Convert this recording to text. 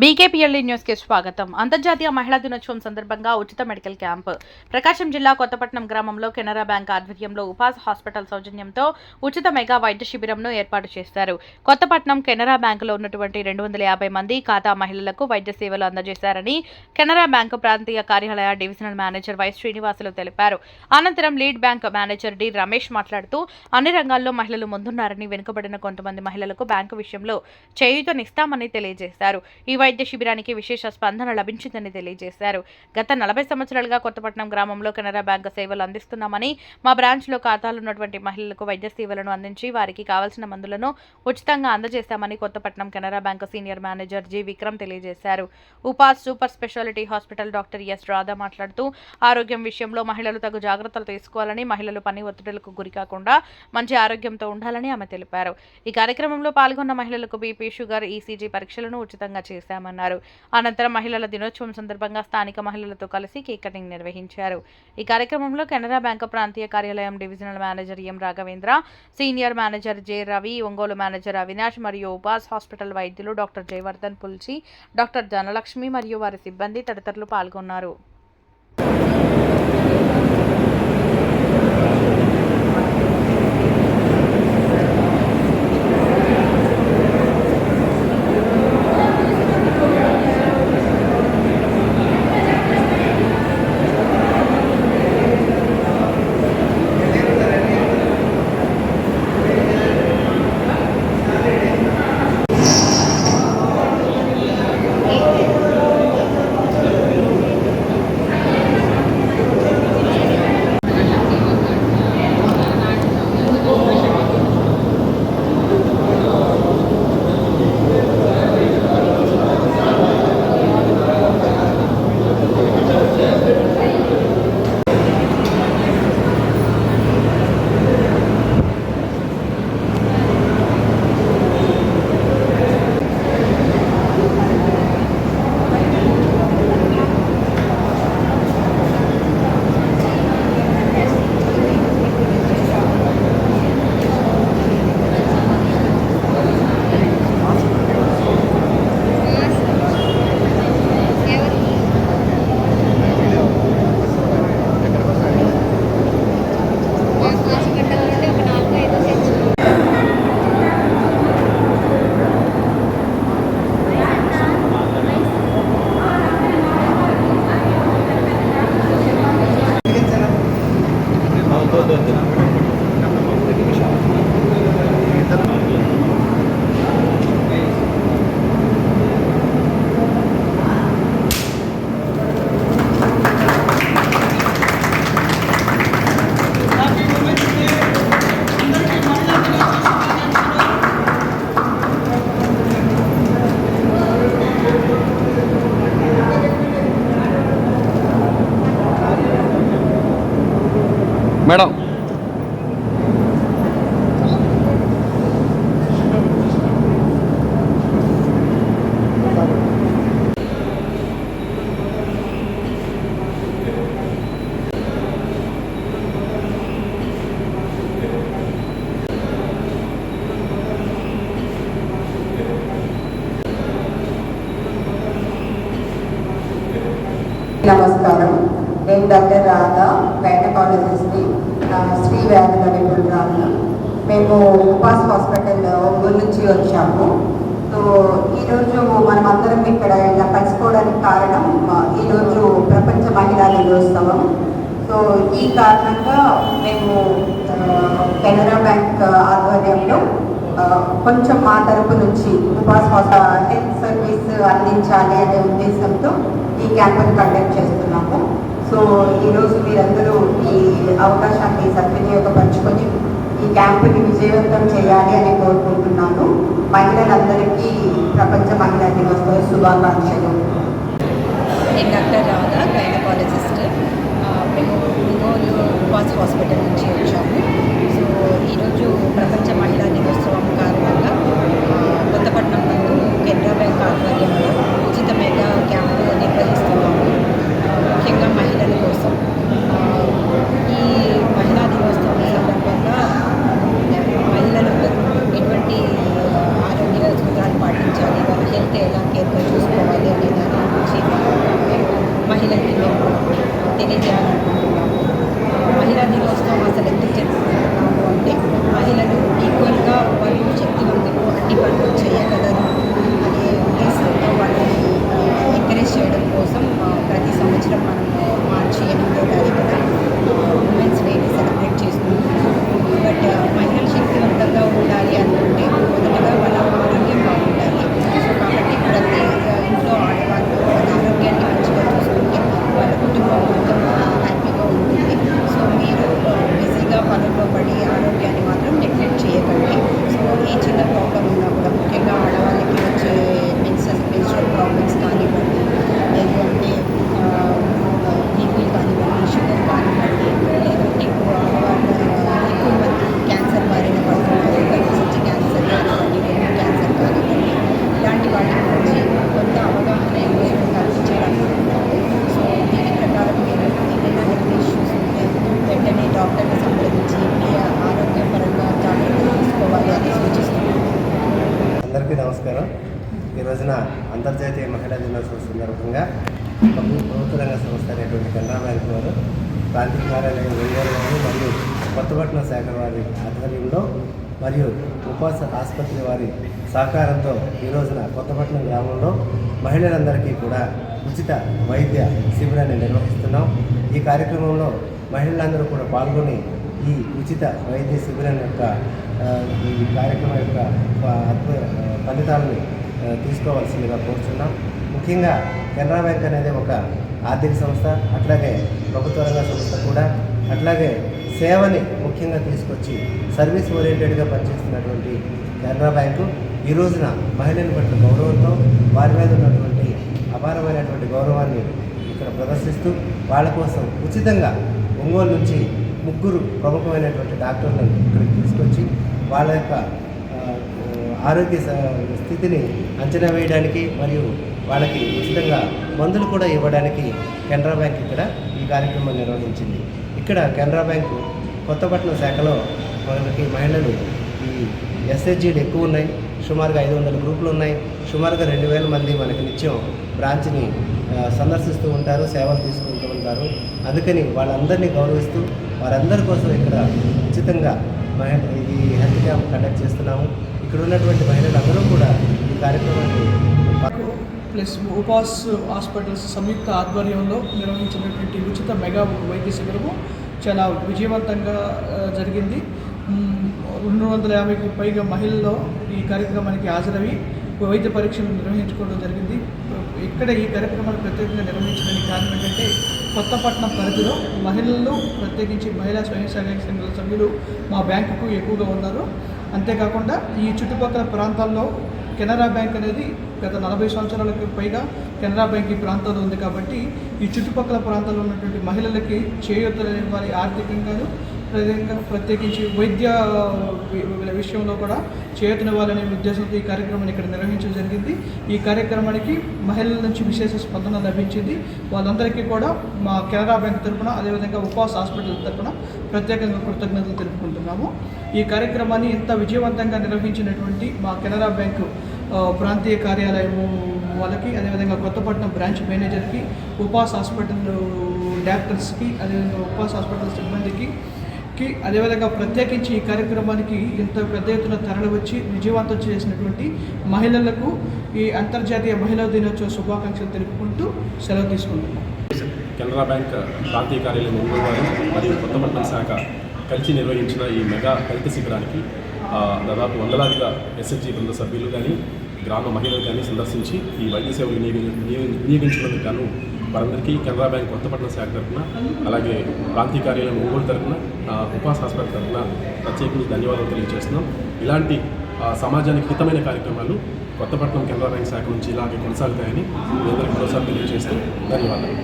బీకేపీఎల్ఈ న్యూస్కి స్వాగతం. అంతర్జాతీయ మహిళా దినోత్సవం సందర్భంగా ఉచిత మెడికల్ క్యాంప్. ప్రకాశం జిల్లా కొత్తపట్నం గ్రామంలో కెనరా బ్యాంక్ ఆధ్వర్యంలో ఉపాస్ హాస్పిటల్ సౌజన్యంతో ఉచిత మెగా వైద్య శిబిరంను ఏర్పాటు చేశారు. కొత్తపట్నం కెనరా బ్యాంకులో ఉన్నటువంటి రెండు వందల యాభై మంది ఖాతా మహిళలకు వైద్య సేవలు అందజేశారని కెనరా బ్యాంకు ప్రాంతీయ కార్యాలయ డివిజనల్ మేనేజర్ వై శ్రీనివాసులు తెలిపారు. అనంతరం lead bank manager D Ramesh మాట్లాడుతూ అన్ని రంగాల్లో మహిళలు ముందున్నారని వెనుకబడిన కొంతమంది మహిళలకు బ్యాంకు విషయంలో చేయూతనిస్తామని తెలియజేశారు. ఈ వైద్య శిబిరానికి విశేష స్పందన లభించిందని తెలియజేశారు. గత నలభై సంవత్సరాలుగా కొత్తపట్నం గ్రామంలో కెనరా బ్యాంకు సేవలు అందిస్తున్నామని మా బ్రాంచ్లో ఖాతాలు ఉన్నటువంటి మహిళలకు వైద్య సేవలను అందించి వారికి కావాల్సిన మందులను ఉచితంగా అందజేశామని Kothapatnam Canara bank senior manager G. Vikram తెలియజేశారు. Upas super speciality hospital doctor S. Radha మాట్లాడుతూ ఆరోగ్యం విషయంలో మహిళలు తగు జాగ్రత్తలు తీసుకోవాలని మహిళలు పని ఒత్తిడులకు గురికాకుండా మంచి ఆరోగ్యంతో ఉండాలని ఆమె తెలిపారు. ఈ కార్యక్రమంలో పాల్గొన్న మహిళలకు బీపీ షుగర్ ఈసీజీ పరీక్షలను ఉచితంగా చేశామన్నారు అనంతరం మహిళల దినోత్సవం సందర్భంగా స్థానిక మహిళలతో కలిసి కేక్ కటింగ్ నిర్వహించారు. ఈ కార్యక్రమంలో కెనరా బ్యాంకు ప్రాంతీయ కార్యాలయం divisional manager M Raghavendra senior manager J Ravi Ongole manager Avinash మరియు ఉపాస్ హాస్పిటల్ వైద్యులు డాక్టర్ జయవర్ధన్ పుల్చి డాక్టర్ ధనలక్ష్మి మరియు వారి సిబ్బంది తదితరులు పాల్గొన్నారు. മേഡം డాక్టర్ రాధా గైనకాలజిస్ట్ని ఆ, శ్రీ వ్యాధుల నిపుణురాలు మేము ఉపాస్ హాస్పిటల్ ఒంగోలు నుంచి వచ్చాము. సో ఈరోజు మనం అందరం ఇక్కడ ఇలా కలుసుకోవడానికి కారణం ఈరోజు ప్రపంచ మహిళా దినోత్సవం. సో ఈ కారణంగా మేము కెనరా బ్యాంక్ ఆధ్వర్యంలో కొంచెం మా తరపు నుంచి ఉపాస్ హెల్త్ సర్వీస్ అందించాలి అనే ఉద్దేశంతో ఈ క్యాంపుని కండక్ట్ చేస్తున్నాము. సో ఈరోజు మీరందరూ ఈ అవకాశాన్ని సద్వినియోగపరచుకొని ఈ క్యాంపుని విజయవంతం చేయాలి అని కోరుకుంటున్నాను. మహిళలందరికీ ప్రపంచ మహిళా దినోత్సవ శుభాకాంక్షలు. నేను డాక్టర్ రాధా గైనకాలజిస్ట్ ఆ, మేము ఒంగోలు ఉపాస్ హాస్పిటల్ నుంచి వచ్చాము సో ఈరోజు ప్రపంచ మహిళా దినోత్సవం కారణంగా ఆ, కొత్తపట్నం నందు కెనరా బ్యాంక్ ఆధ్వర్యంలో ఉచిత మెగా క్యాంపు నిర్వహిస్తున్నాము ఆ, ముఖ్యంగా మహిళల కోసం ఆ, ఈ మహిళా దినోత్సవం సందర్భంగా మహిళలు ఎటువంటి ఆరోగ్య సూత్రాలు పాటించాలి వాళ్ళ హెల్త్ ఎలా కేర్గా చూసుకోవాలి నమస్కారం. ఈ రోజున అంతర్జాతీయ మహిళా దినోత్సవం సందర్భంగా ప్రభుత్వ రంగ సంస్థ అనేటువంటి కెనరా బ్యాంక్ వారు ప్రాంతీయ కార్యాలయం ఒంగోలు వారు మరియు కొత్తపట్నం శాఖ వారి ఆధ్వర్యంలో మరియు ఉపాస ఆసుపత్రి వారి సహకారంతో ఈ రోజున కొత్తపట్నం గ్రామంలో మహిళలందరికీ కూడా ఉచిత వైద్య శిబిరాన్ని నిర్వహిస్తున్నాం. ఈ కార్యక్రమంలో మహిళలందరూ కూడా పాల్గొని ఈ ఉచిత వైద్య శిబిరం యొక్క ఈ కార్యక్రమం యొక్క ఫలితాలని ఫలితాలను తీసుకోవాల్సిందిగా కోరుతున్నాం ముఖ్యంగా కెనరా బ్యాంక్ అనేది ఒక ఆర్థిక సంస్థ అట్లాగే ప్రభుత్వ రంగ సంస్థ కూడా. అట్లాగే సేవని ముఖ్యంగా తీసుకొచ్చి సర్వీస్ ఓరియంటెడ్గా పనిచేస్తున్నటువంటి కెనరా బ్యాంకు ఈ రోజున మహిళల పట్ల గౌరవంతో వారి మీద ఉన్నటువంటి అపారమైనటువంటి గౌరవాన్ని ఇక్కడ ప్రదర్శిస్తూ వాళ్ళ కోసం ఉచితంగా ఒంగోలు నుంచి ముగ్గురు ప్రముఖమైనటువంటి డాక్టర్లను ఇక్కడికి తీసుకొచ్చి వాళ్ళ యొక్క ఆరోగ్య స- స్థితిని అంచనా వేయడానికి మరియు వాళ్ళకి ఉచితంగా మందులు కూడా ఇవ్వడానికి కెనరా బ్యాంక్ ఇక్కడ ఈ కార్యక్రమం నిర్వహించింది. ఇక్కడ కెనరా బ్యాంకు కొత్తపట్నం శాఖలో మనకి మహిళలు ఈ ఎస్హెచ్జీలు ఎక్కువ ఉన్నాయి. సుమారుగా ఐదు వందల గ్రూపులు ఉన్నాయి. సుమారుగా రెండు వేల మంది మనకి నిత్యం బ్రాంచ్ని సందర్శిస్తూ ఉంటారు సేవలు తీసుకుంటూ ఉంటారు. అందుకని వాళ్ళందరినీ గౌరవిస్తూ వారందరి కోసం ఇక్కడ ఉచితంగా మహిళ ఈ హెల్త్ క్యాంప్ కండక్ట్ చేస్తున్నాము. ఇక్కడ ఉన్నటువంటి మహిళలందరూ కూడా ఈ కార్యక్రమాన్ని ప్లస్ ఉపాస్ హాస్పిటల్స్ సంయుక్త ఆధ్వర్యంలో నిర్వహించినటువంటి ఉచిత మెగా వైద్య శిబిరము చాలా విజయవంతంగా జరిగింది. రెండు వందల యాభైకి పైగా మహిళల్లో ఈ కార్యక్రమానికి హాజరవి వైద్య పరీక్షలు నిర్వహించుకోవడం జరిగింది. ఇక్కడ ఈ కార్యక్రమాలు ప్రత్యేకంగా నిర్వహించడానికి కారణం ఏంటంటే కొత్తపట్నం పరిధిలో మహిళలు ప్రత్యేకించి మహిళా స్వయం సహాయక సంఘాల సభ్యులు మా బ్యాంకుకు ఎక్కువగా ఉన్నారు. అంతేకాకుండా ఈ చుట్టుపక్కల ప్రాంతాల్లో కెనరా బ్యాంక్ అనేది గత నలభై సంవత్సరాలకు పైగా కెనరా బ్యాంక్ ఈ ప్రాంతంలో ఉంది కాబట్టి ఈ చుట్టుపక్కల ప్రాంతాల్లో ఉన్నటువంటి మహిళలకి చేయూతనివ్వాలి ఆర్థికంగాను అదేవిధంగా ప్రత్యేకించి వైద్య విషయంలో కూడా చేయూతనివ్వాలనే ఉద్దేశంతో ఈ కార్యక్రమాన్ని ఇక్కడ నిర్వహించడం జరిగింది. ఈ కార్యక్రమానికి మహిళల నుంచి విశేష స్పందన లభించింది. వాళ్ళందరికీ కూడా మా కెనరా బ్యాంక్ తరపున అదేవిధంగా ఉపాస్ హాస్పిటల్ తరపున ప్రత్యేకంగా కృతజ్ఞతలు తెలుపుకుంటున్నాము. ఈ కార్యక్రమాన్ని ఇంత విజయవంతంగా నిర్వహించినటువంటి మా కెనరా బ్యాంకు ప్రాంతీయ కార్యాలయం వాళ్ళకి అదేవిధంగా కొత్తపట్నం బ్రాంచ్ మేనేజర్కి ఉపాస్ హాస్పిటల్ డాక్టర్స్కి అదేవిధంగా ఉపాస్ హాస్పిటల్ సిబ్బందికి కి అదేవిధంగా ప్రత్యేకించి ఈ కార్యక్రమానికి ఇంత పెద్ద ఎత్తున తరలి వచ్చి విజయవంతం చేసినటువంటి మహిళలకు ఈ అంతర్జాతీయ మహిళా దినోత్సవ శుభాకాంక్షలు తెలుపుకుంటూ సెలవు తీసుకుంటున్నాం. కెనరా బ్యాంక్ ప్రాంతీయ కార్యాలయం మంగళవారం మరియు మరియు కొత్తపట్నం శాఖ కలిసి నిర్వహించిన ఈ మెగా హెల్త్ శిబిరానికి దాదాపు వందలాదిగా ఎస్ఎస్జి బృంద సభ్యులు కానీ గ్రామ మహిళలు కానీ సందర్శించి ఈ వైద్య సేవలు వినియోగి గాను వారందరికీ కెనరా బ్యాంక్ కొత్తపట్నం శాఖ తరఫున అలాగే ప్రాంతీయ కార్యాలయం ఒంగోలు తరఫున ఉపాస్ హాస్పిటల్ తరఫున ప్రత్యేకించి ధన్యవాదాలు తెలియజేస్తున్నాం. ఇలాంటి సమాజానికి హితమైన కార్యక్రమాలు కొత్తపట్నం కెనరా బ్యాంక్ శాఖ నుంచి ఇలాగే కొనసాగుతాయని మీ అందరికీ మరోసారి తెలియజేస్తూ ధన్యవాదాలు.